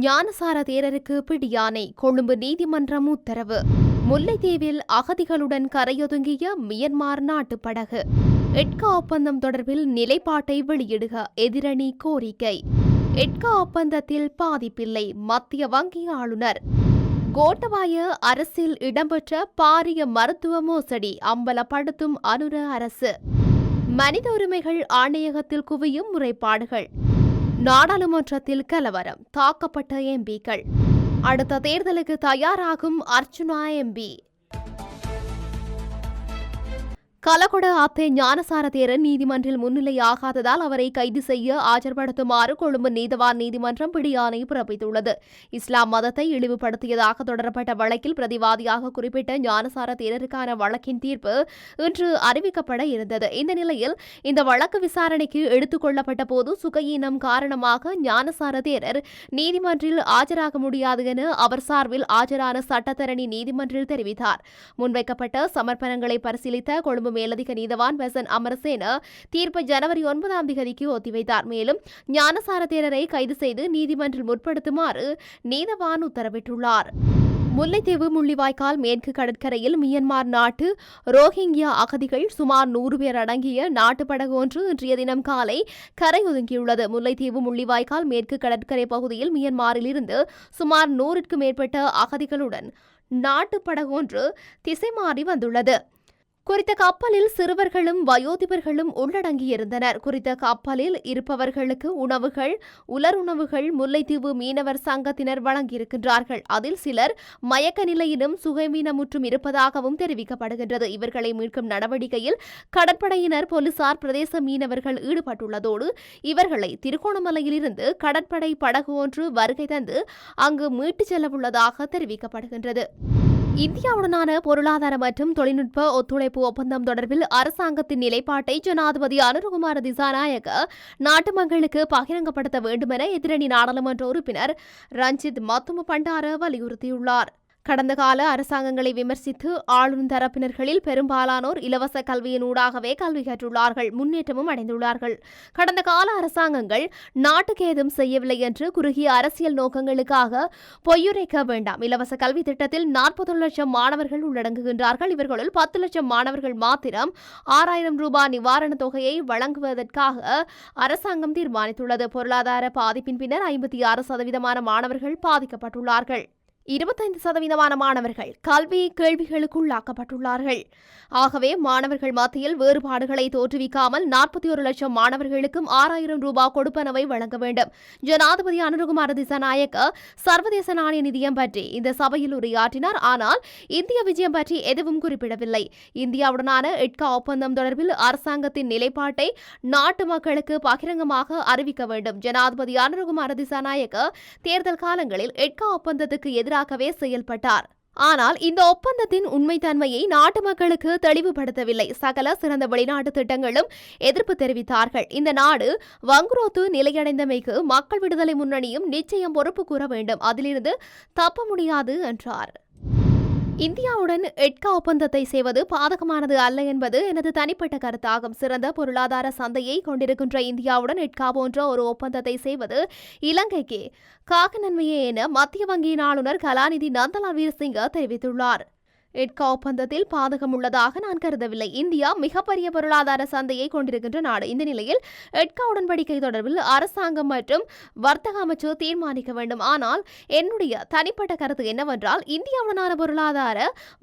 ஞானசார தேரருக்கு பிடியானை கொழும்பு நீதிமன்றம் உத்தரவு. முல்லைத்தீவில் அகதிகளுடன் கரையொதுங்கிய மியன்மார் நாட்டு படகு எட்கா ஒப்பந்தம் தொடர்பில் நிலைப்பாட்டை வெளியிடுக எதிரணி கோரிக்கை. எட்கா ஒப்பந்தத்தில் பாதிப்பில்லை மத்திய வங்கி ஆளுநர். கோட்டபாய அரசில் இடம்பெற்ற பாரிய மருத்துவ மோசடி அம்பலப்படுத்தும் அனுர அரசு. மனித உரிமைகள் ஆணையகத்தில் குவியும் முறைப்பாடுகள். நாடாளுமன்றத்தில் கலவரம் தாக்கப்பட்ட எம்பிக்கள். அடுத்த தேர்தலுக்கு தயாராகும் அர்ச்சுனா எம்பி. கலகொட ஆத்தே ஞானசார தேரர் நீதிமன்றில் முன்னிலையாகாததால் அவரை கைது செய்ய ஆஜர்படுத்துமாறு கொழும்பு நீதவான் நீதிமன்றம் பிடியாணை பிறப்பித்துள்ளது. இஸ்லாம் மதத்தை இழிவுபடுத்தியதாக தொடரப்பட்ட வழக்கில் பிரதிவாதியாக குறிப்பிட்ட ஞானசார தேரருக்கான வழக்கின் தீர்ப்பு இன்று அறிவிக்கப்பட இருந்தது. இந்த நிலையில் இந்த வழக்கு விசாரணைக்கு எடுத்துக் கொள்ளப்பட்ட போது சுகையீனம் காரணமாக ஞானசார தேரர் நீதிமன்றில் ஆஜராக முடியாது என அவர் சார்பில் ஆஜரான சட்டத்தரணி நீதிமன்றில் தெரிவித்தார். முன்வைக்கப்பட்ட சமர்ப்பணங்களை பரிசீலித்த கொழும்பு மேலதிக நீதவான் பெசன் அமரசேன தீர்ப்பை ஜனவரி ஒன்பதாம் தேதிக்கு ஒத்திவைத்தார். மேலும் ஞானசார தேரரை கைது செய்து நீதிமன்றில் முற்படுத்துமாறு நீதவான் உத்தரவிட்டுள்ளார். முல்லைத்தீவு முள்ளிவாய்க்கால் மேற்கு கடற்கரையில் மியன்மார் நாட்டு ரோஹிங்கியா அகதிகள் சுமார் நூறு பேர் அடங்கிய நாட்டு படகு ஒன்று இன்றைய தினம் காலை கரை ஒதுங்கியுள்ளது முல்லைத்தீவு முள்ளிவாய்க்கால் மேற்கு கடற்கரை பகுதியில் மியன்மாரிலிருந்து சுமார் நூறுக்கும் மேற்பட்ட அகதிகளுடன் நாட்டு படகு ஒன்று திசை மாறி வந்துள்ளது. குறித்த கப்பலில் சிறுவர்களும் வயோதிபர்களும் உள்ளடங்கியிருந்தனர். குறித்த கப்பலில் இருப்பவர்களுக்கு உணவுகள் உலர் உணவுகள் முல்லைத்தீவு மீனவர் சங்கத்தினர் வழங்கியிருக்கின்றார்கள். அதில் சிலர் மயக்க நிலையிலும் சுகமீனமுற்றும் இருப்பதாகவும் தெரிவிக்கப்படுகின்றது. இவர்களை மீட்கும் நடவடிக்கையில் கடற்படையினர் போலீசார் பிரதேச மீனவர்கள் ஈடுபட்டுள்ளதோடு இவர்களை திருகோணமலையிலிருந்து கடற்படை படகு ஒன்று வருகை தந்து அங்கு மீட்டுச் செல்லவுள்ளதாக தெரிவிக்கப்படுகின்றது. இந்தியாவுடனான பொருளாதார மற்றும் தொழில்நுட்ப ஒத்துழைப்பு ஒப்பந்தம் தொடர்பில் அரசாங்கத்தின் நிலைப்பாட்டை ஜனாதிபதி அனுரகுமார திசாநாயக நாட்டு மக்களுக்கு பகிரங்கப்படுத்த வேண்டுமென எதிரணி நாடாளுமன்ற உறுப்பினர் ரஞ்சித் மத்தும பண்டார வலியுறுத்தியுள்ளார். கடந்த கால அரசாங்கங்களை விமர்சித்து ஆளும் தரப்பினர்களில் பெரும்பாலானோர் இலவச கல்வியினூடாகவே கல்வி கற்றுள்ளார்கள் முன்னேற்றமும் அடைந்துள்ளார்கள். கடந்த கால அரசாங்கங்கள் நாட்டுக்கு ஏதும் செய்யவில்லை என்று குறுகிய அரசியல் நோக்கங்களுக்காக பொய்யுரைக்க வேண்டாம். இலவச கல்வி திட்டத்தில் நாற்பது லட்சம் மாணவர்கள் உள்ளடங்குகின்றார்கள். இவர்களுள் பத்து லட்சம் மாணவர்கள் மாத்திரம் ஆறாயிரம் ரூபாய் நிவாரணத் தொகையை வழங்குவதற்காக அரசாங்கம் தீர்மானித்துள்ளது. பொருளாதார பாதிப்பின் பின்னர் ஐம்பத்தி ஆறு சதவீதமான மாணவர்கள் பாதிக்கப்பட்டுள்ளார்கள். இருபத்தைந்து சதவீதமான மாணவர்கள் கல்வி கேள்விகளுக்குள்ளாக்கப்பட்டுள்ளார்கள். ஆகவே மாணவர்கள் மத்தியில் வேறுபாடுகளை தோற்றுவிக்காமல் நாற்பத்தி ஒரு லட்சம் மாணவர்களுக்கும் ஆறாயிரம் ரூபாய் கொடுப்பனவை வழங்க வேண்டும். ஜனாதிபதி அனுருகுமார திசாநாயக்க சர்வதேச நாணய நிதியம் பற்றி இந்த சபையில் உரையாற்றினார். ஆனால் இந்திய விஜயம் பற்றி எதுவும் குறிப்பிடவில்லை. இந்தியாவுடனான எட்கா ஒப்பந்தம் தொடர்பில் அரசாங்கத்தின் நிலைப்பாட்டை நாட்டு மக்களுக்கு பகிரங்கமாக அறிவிக்க வேண்டும். ஜனாதிபதி அனுருகுமார திசாநாயக்க தேர்தல் காலங்களில் எட்கா ஒப்பந்தத்துக்கு எதிராகவே செயல்பட்டார். ஆனால் இந்த ஒப்பந்தத்தின் உண்மைத்தன்மையை நாட்டு மக்களுக்கு தெளிவுபடுத்தவில்லை. சகல சிறந்த வெளிநாட்டு திட்டங்களும் எதிர்ப்பு தெரிவித்தார்கள். இந்த நாடு வங்குரோத்து நிலையடைந்தமைக்கு மக்கள் விடுதலை முன்னணியும் நிச்சயம் பொறுப்பு கூற வேண்டும். அதிலிருந்து தப்ப முடியாது என்றார். இந்தியாவுடன் எட்கா ஒப்பந்தத்தை செய்வது பாதகமானது அல்ல என்பது எனது தனிப்பட்ட கருத்தாகும். சிறந்த பொருளாதார சந்தையை கொண்டிருக்கின்ற இந்தியாவுடன் எட்கா போன்ற ஒரு ஒப்பந்தத்தை செய்வது இலங்கைக்கு காக்க நன்மையே என மத்திய வங்கியின் ஆளுநர் கலாநிதி நந்தலா வீரசிங்க தெரிவித்துள்ளார். எட்கா ஒப்பந்தத்தில் பாதகம் உள்ளதாக நான் கருதவில்லை. இந்தியா மிகப்பெரிய பொருளாதார சந்தையை கொண்டிருக்கின்ற நாடு. இந்த நிலையில் எட்கா உடன்படிக்கை தொடர்பில் அரசாங்கம் மற்றும் வர்த்தக அமைச்சர் தீர்மானிக்க வேண்டும். ஆனால் என்னுடைய தனிப்பட்ட கருத்து என்னவென்றால் இந்தியாவுடனான பொருளாதார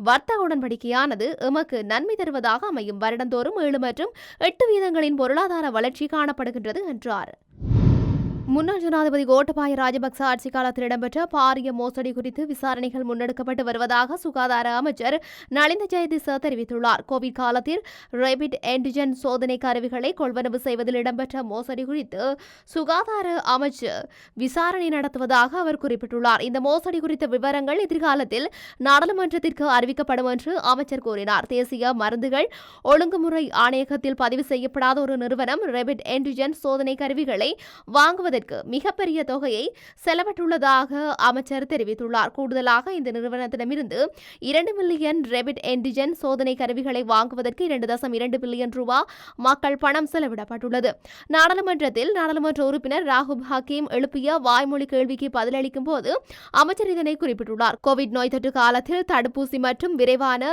வர்த்தக உடன்படிக்கையானது எமக்கு நன்மை தருவதாக அமையும். வருடந்தோறும் ஏழு மற்றும் எட்டு வீதங்களின் பொருளாதார வளர்ச்சி காணப்படுகின்றது என்றார். முன்னாள் ஜனாதிபதி கோட்டபாய ராஜபக்ச ஆட்சி காலத்தில் இடம்பெற்ற பாரிய மோசடி குறித்து விசாரணைகள் முன்னெடுக்கப்பட்டு வருவதாக சுகாதார அமைச்சர் நளிந்த ஜெயதிச தெரிவித்துள்ளார். கோவிட் காலத்தில் ரேபிட் ஆன்டிஜென் சோதனை கருவிகளை கொள்வனவு செய்வதில் இடம்பெற்ற மோசடி குறித்து சுகாதார அமைச்சர் விசாரணை நடத்துவதாக அவர் குறிப்பிட்டுள்ளார். இந்த மோசடி குறித்த விவரங்கள் எதிர்காலத்தில் நாடாளுமன்றத்திற்கு அறிவிக்கப்படும் என்று அமைச்சர் கூறினார். தேசிய மருந்துகள் ஒழுங்குமுறை ஆணையகத்தில் பதிவு செய்யப்படாத ஒரு நிறுவனம் ரெபிட் ஆன்டிஜென் சோதனை கருவிகளை வாங்குவதற்கு நிறுவுவதற்கு மிகப்பெரிய தொகையை செலவிட்டுள்ளதாக அமைச்சர் தெரிவித்துள்ளார். கூடுதலாக இந்த நிறுவனத்திடமிருந்து இரண்டு மில்லியன் ரெபிட் என்டிஜென் சோதனை கருவிகளை வாங்குவதற்கு இரண்டு தசம் இரண்டு பில்லியன் ரூபாய் மக்கள் பணம் செலவிடப்பட்டுள்ளது. நாடாளுமன்றத்தில் நாடாளுமன்ற உறுப்பினர் ராகுப் ஹக்கீம் எழுப்பிய வாய்மொழி கேள்விக்கு பதிலளிக்கும் போது அமைச்சர் இதனை குறிப்பிட்டுள்ளார். கோவிட் நோய் தொற்று காலத்தில் தடுப்பூசி மற்றும் விரைவான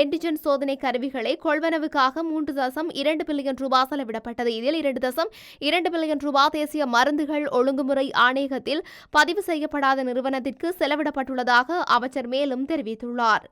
என்டிஜென் சோதனை கருவிகளை கொள்வனவுக்காக மூன்று தசம் இரண்டு பில்லியன் ரூபாய் செலவிடப்பட்டது. இதில் இரண்டு தசம் இரண்டு பில்லியன் ரூபாய் தேசிய மருந்துகள் ஒழுங்குமுறை ஆணையகத்தில் பதிவு செய்யப்படாத நிறுவனத்திற்கு செலவிடப்பட்டுள்ளதாக அமைச்சர் மேலும் தெரிவித்துள்ளார்.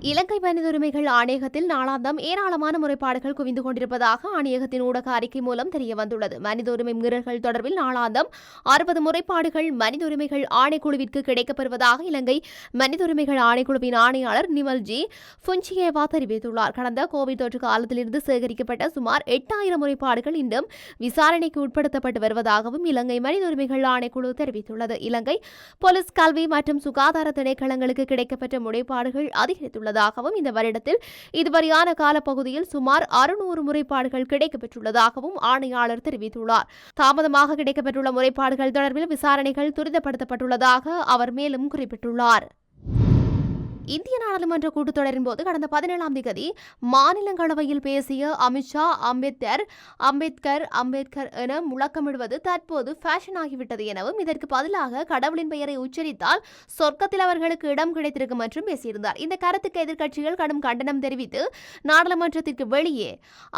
இலங்கை மனித உரிமைகள் ஆணையகத்தில் நாளாந்தம் ஏராளமான முறைப்பாடுகள் குவிந்து கொண்டிருப்பதாக ஆணையகத்தின் ஊடக அறிக்கை மூலம் தெரிய வந்துள்ளது மனித உரிமை மீறல்கள் தொடர்பில் நாளாந்தம் அறுபது முறைப்பாடுகள் மனித உரிமைகள் ஆணைக்குழுவிற்கு கிடைக்கப்பெறுவதாக இலங்கை மனித உரிமைகள் ஆணைக்குழுவின் ஆணையாளர் நிமல் ஜி புஞ்சியேவா தெரிவித்துள்ளார். கடந்த கோவிட் தொற்று காலத்திலிருந்து சேகரிக்கப்பட்ட சுமார் எட்டாயிரம் முறைப்பாடுகள் இன்னும் விசாரணைக்கு உட்படுத்தப்பட்டு வருவதாகவும் இலங்கை மனித உரிமைகள் ஆணைக்குழு தெரிவித்துள்ளது. இலங்கை போலீஸ் கல்வி மற்றும் சுகாதார திணைக்களங்களுக்கு கிடைக்கப்பெற்ற முறைப்பாடுகள் அதிகரித்துள்ளது உள்ளதாகவும் இந்த வருடத்தில் இதுவரையான காலப்பகுதியில் சுமார் அறுநூறு முறைப்பாடுகள் கிடைக்கப்பெற்றுள்ளதாகவும் ஆணையாளர் தெரிவித்துள்ளார். தாமதமாக கிடைக்கப்பெற்றுள்ள முறைப்பாடுகள் தொடர்பில் விசாரணைகள் துரிதப்படுத்தப்பட்டுள்ளதாக அவர் மேலும் குறிப்பிட்டுள்ளார். இந்திய நாடாளுமன்ற கூட்டத்தொடரின் போது கடந்த பதினேழாம் தேதி மாநிலங்களவையில் பேசிய அமித்ஷா அம்பேத்கர் அம்பேத்கர் அம்பேத்கர் என முழக்கமிடுவது தற்போது ஃபேஷன் ஆகிவிட்டது எனவும் இதற்கு பதிலாக கடவுளின் பெயரை உச்சரித்தால் சொர்க்கத்தில் அவர்களுக்கு இடம் கிடைத்திருக்கும் என்றும் பேசியிருந்தார். இந்த கருத்துக்கு எதிர்க்கட்சிகள் கடும் கண்டனம் தெரிவித்து நாடாளுமன்றத்திற்கு வெளியே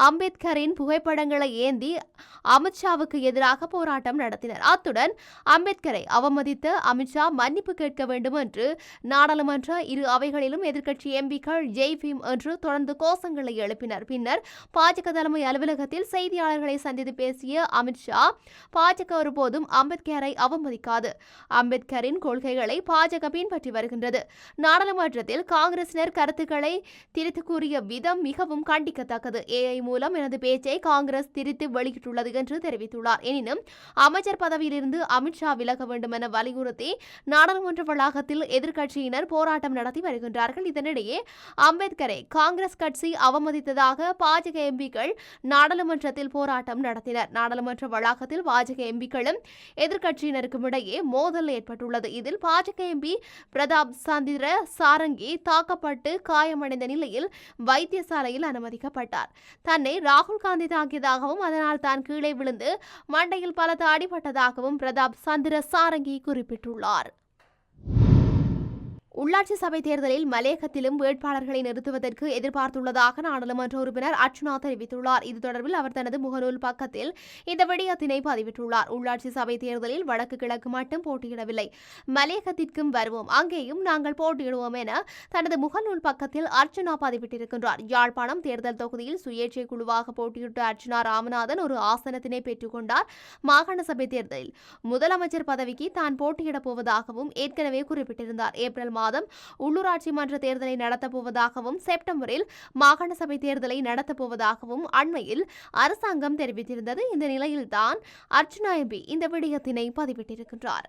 அம்பேத்கரின் புகைப்படங்களை ஏந்தி அமித்ஷாவுக்கு எதிராக போராட்டம் நடத்தினர். அத்துடன் அம்பேத்கரை அவமதித்த அமித்ஷா மன்னிப்பு கேட்க வேண்டும் என்று நாடாளுமன்ற இரு அவைகளிலும் எதிர்க்கட்சி எம்பிக்கள் ஜெய் பீம் என்று தொடர்ந்து கோஷங்களை எழுப்பினர். பின்னர் பாஜக தலைமை அலுவலகத்தில் செய்தியாளர்களை சந்தித்து பேசிய அமித்ஷா பாஜக ஒருபோதும் அம்பேத்கரை அவமதிக்காது. அம்பேத்கரின் கொள்கைகளை பாஜக பின்பற்றி வருகின்றது. நாடாளுமன்றத்தில் காங்கிரசினர் கருத்துக்களை திரித்து கூறிய விதம் மிகவும் கண்டிக்கத்தக்கது. ஏஐ மூலம் எனது பேச்சை காங்கிரஸ் திரித்து வெளியிட்டுள்ளது என்று தெரிவித்துள்ளார். எனினும் அமைச்சர் பதவியிலிருந்து அமித்ஷா விலக வேண்டும் என வலியுறுத்தி நாடாளுமன்ற வளாகத்தில் எதிர்க்கட்சியினர் போராட்டம் நடத்தி வருகின்றார்கள். இதனிடையே அம்பேத்கரை காங்கிரஸ் கட்சி அவமதித்ததாக பாஜக எம்பிக்கள் நாடாளுமன்றத்தில் போராட்டம் நடத்தினர். நாடாளுமன்ற வளாகத்தில் பாஜக எம்பிக்களும் எதிர்க்கட்சியினருக்கும் இடையே மோதல் ஏற்பட்டுள்ளது. இதில் பாஜக எம்பி பிரதாப் சந்திர சாரங்கி தாக்கப்பட்டு காயமடைந்த நிலையில் வைத்தியசாலையில் அனுமதிக்கப்பட்டார். தன்னை ராகுல் காந்தி தாக்கியதாகவும் அதனால் தான் கீழே விழுந்து மண்டையில் பலத்த அடிபட்டதாகவும் பிரதாப் சந்திர சாரங்கி குறிப்பிட்டுள்ளார். உள்ளாட்சி சபை தேர்தலில் மலேகத்திலும் வேட்பாளர்களை நிறுத்துவதற்கு எதிர்பார்த்துள்ளதாக நாடாளுமன்ற உறுப்பினர் அர்ச்சுனா தெரிவித்துள்ளார். இது தொடர்பில் அவர் தனது முகநூல் பக்கத்தில் இந்த விடயத்தினை பதிவிட்டுள்ளார். உள்ளாட்சி சபை தேர்தலில் வடக்கு கிழக்கு மட்டும் போட்டியிடவில்லை. மலேகத்திற்கும் வருவோம். அங்கேயும் நாங்கள் போட்டியிடுவோம் என தனது முகநூல் பக்கத்தில் அர்ச்சுனா பதிவிட்டிருக்கின்றார். யாழ்ப்பாணம் தேர்தல் தொகுதியில் சுயேட்சை குழுவாக போட்டியிட்ட அர்ச்சனா ராமநாதன் ஒரு ஆசனத்தினை பெற்றுக்கொண்டார். மாகாண சபை தேர்தலில் முதலமைச்சர் பதவிக்கு தான் போட்டியிடப் போவதாகவும் ஏற்கனவே குறிப்பிட்டிருந்தார். ஏப்ரல் மாதம் உள்ளூராட்சி மன்ற தேர்தலை நடத்தப்போவதாகவும் செப்டம்பரில் மாகாண சபை தேர்தலை நடத்தப்போவதாகவும் அண்மையில் அரசாங்கம் தெரிவித்திருந்தது. இந்த நிலையில்தான் அர்ச்சுனா எம்பி இந்த விடயத்தினை பதிவிட்டிருக்கின்றார்.